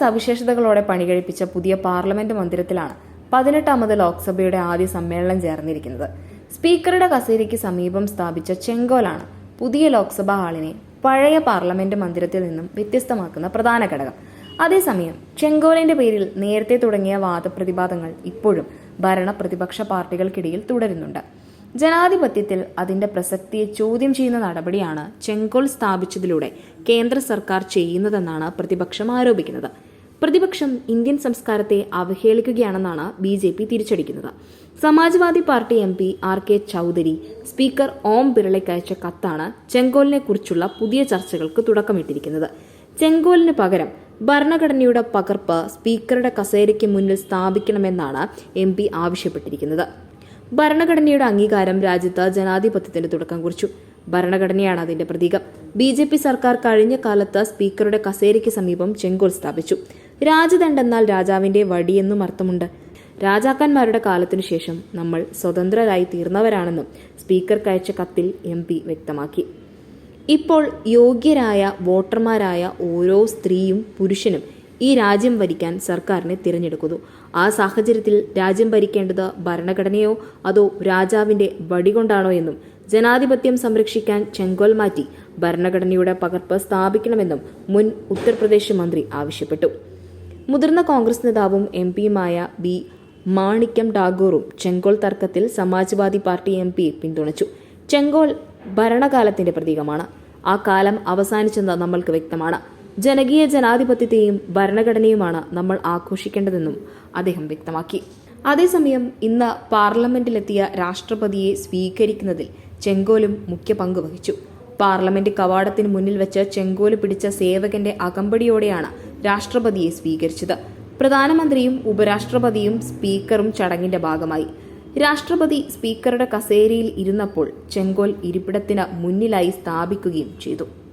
സവിശേഷതകളോടെ പണികഴിപ്പിച്ച പുതിയ പാർലമെന്റ് മന്ദിരത്തിലാണ് പതിനെട്ടാമത് ലോക്സഭയുടെ ആദ്യ സമ്മേളനം ചേർന്നിരിക്കുന്നത്. സ്പീക്കറുടെ കസേരയ്ക്ക് സമീപം സ്ഥാപിച്ച ചെങ്കോലാണ് പുതിയ ലോക്സഭാ ഹാളിനെ പഴയ പാർലമെന്റ് മന്ദിരത്തിൽ നിന്നും വ്യത്യസ്തമാക്കുന്ന പ്രധാന ഘടകം. അതേസമയം ചെങ്കോലിന്റെ പേരിൽ നേരത്തെ തുടങ്ങിയ വാദപ്രതിവാദങ്ങൾ ഇപ്പോഴും ഭരണ പ്രതിപക്ഷ പാർട്ടികൾക്കിടയിൽ തുടരുന്നുണ്ട്. ജനാധിപത്യത്തിൽ അതിന്റെ പ്രസക്തിയെ ചോദ്യം ചെയ്യുന്ന നടപടിയാണ് ചെങ്കോൽ സ്ഥാപിച്ചതിലൂടെ കേന്ദ്ര സർക്കാർ ചെയ്യുന്നതെന്നാണ് പ്രതിപക്ഷം ആരോപിക്കുന്നത്. പ്രതിപക്ഷം ഇന്ത്യൻ സംസ്കാരത്തെ അവഹേളിക്കുകയാണെന്നാണ് B J P തിരിച്ചടിക്കുന്നത്. Samajwadi party M P R K Chaudhary speaker Om ബിർളയ്ക്ക് അയച്ച കത്താണ് ചെങ്കോലിനെ കുറിച്ചുള്ള പുതിയ ചർച്ചകൾക്ക് തുടക്കമിട്ടിരിക്കുന്നത്. ചെങ്കോലിന് പകരം ഭരണഘടനയുടെ പകർപ്പ് സ്പീക്കറുടെ കസേരയ്ക്ക് മുന്നിൽ സ്ഥാപിക്കണമെന്നാണ് എം പി ആവശ്യപ്പെട്ടിരിക്കുന്നത്. ഭരണഘടനയുടെ അംഗീകാരം രാജ്യത്ത് ജനാധിപത്യത്തിന് തുടക്കം കുറിച്ചു. ഭരണഘടനയാണ് അതിന്റെ പ്രതീകം. ബി ജെ പി സർക്കാർ കഴിഞ്ഞ കാലത്ത് സ്പീക്കറുടെ കസേരയ്ക്ക് സമീപം ചെങ്കോൽ സ്ഥാപിച്ചു. രാജദണ്ഡെന്നാൽ രാജാവിന്റെ വടിയെന്നും അർത്ഥമുണ്ട്. രാജാക്കന്മാരുടെ കാലത്തിനു ശേഷം നമ്മൾ സ്വതന്ത്രരായി തീർന്നവരാണെന്നും സ്പീക്കർ കയച്ച കത്തിൽ എം പി വ്യക്തമാക്കി. ഇപ്പോൾ യോഗ്യരായ വോട്ടർമാരായ ഓരോ സ്ത്രീയും പുരുഷനും ഈ രാജ്യം ഭരിക്കാൻ സർക്കാരിനെ തിരഞ്ഞെടുക്കുന്നു. ആ സാഹചര്യത്തിൽ രാജ്യം ഭരിക്കേണ്ടത് ഭരണഘടനയോ അതോ രാജാവിന്റെ വടികൊണ്ടാണോ എന്നും ജനാധിപത്യം സംരക്ഷിക്കാൻ ചെങ്കോൽ മാറ്റി ഭരണഘടനയുടെ പകർപ്പ് സ്ഥാപിക്കണമെന്നും മുൻ ഉത്തർപ്രദേശ് മന്ത്രി ആവശ്യപ്പെട്ടു. മുതിർന്ന കോൺഗ്രസ് നേതാവും എം പിയുമായ ബി മാണിക്യം ടാഗോറും ചെങ്കോൾ തർക്കത്തിൽ സമാജ്വാദി പാർട്ടി എം പിയെ പിന്തുണച്ചു. ചെങ്കോൾ ഭരണകാലത്തിന്റെ പ്രതീകമാണ്. ആ കാലം അവസാനിച്ചെന്ന് നമ്മൾക്ക് വ്യക്തമാണ്. ജനകീയ ജനാധിപത്യത്തെയും ഭരണഘടനയുമാണ് നമ്മൾ ആഘോഷിക്കേണ്ടതെന്നും അദ്ദേഹം വ്യക്തമാക്കി. അതേസമയം ഇന്ന് പാർലമെന്റിലെത്തിയ രാഷ്ട്രപതിയെ സ്വീകരിക്കുന്നതിൽ ചെങ്കോലും മുഖ്യ പങ്ക് വഹിച്ചു. പാർലമെന്റ് കവാടത്തിന് മുന്നിൽ വെച്ച് ചെങ്കോൽ പിടിച്ച സേവകന്റെ അകമ്പടിയോടെയാണ് രാഷ്ട്രപതിയെ സ്വീകരിച്ചത്. പ്രധാനമന്ത്രിയും ഉപരാഷ്ട്രപതിയും സ്പീക്കറും ചടങ്ങിന്റെ ഭാഗമായി. രാഷ്ട്രപതി സ്പീക്കറുടെ കസേരയിൽ ഇരുന്നപ്പോൾ ചെങ്കോൽ ഇരിപ്പിടത്തിന് മുന്നിലായി സ്ഥാപിക്കുകയും ചെയ്തു.